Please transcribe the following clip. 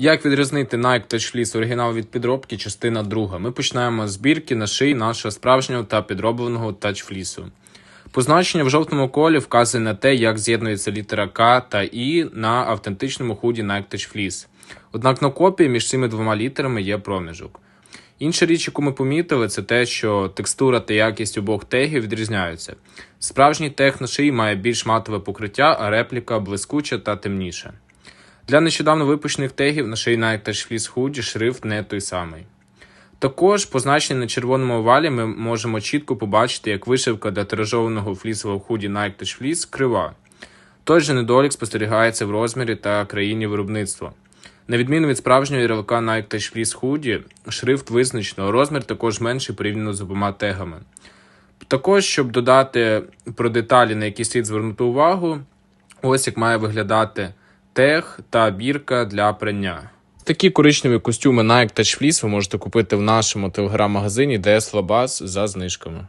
Як відрізнити Nike Touch оригінал від підробки, частина друга. Ми починаємо з збірки на шиї нашого справжнього та підробленого Fleece. Позначення в жовтому колі вказує на те, як з'єднується літера К та І на автентичному худі Nike Touch Однак на копії між цими двома літерами є проміжок. Інша річ, яку ми помітили, це те, що текстура та якість обох тегів відрізняються. Справжній тег на шиї має більш матове покриття, а репліка блискуча та темніша. Для нещодавно випущених тегів на Nike Touch Fleece Hoodie шрифт не той самий. Також, позначений на червоному овалі, ми можемо чітко побачити, як вишивка для тиражованого флісового худі Nike Touch Fleece крива. Той же недолік спостерігається в розмірі та країні виробництва. На відміну від справжнього ярлика Nike Touch Fleece Hoodie, шрифт визначено, а розмір також менший порівняно з обома тегами. Також, щоб додати про деталі, на які слід звернути увагу, ось як має виглядати тег та бірка для прання. Такі коричневі костюми Nike Touch Fleece ви можете купити в нашому телеграм-магазині DS Labas за знижками.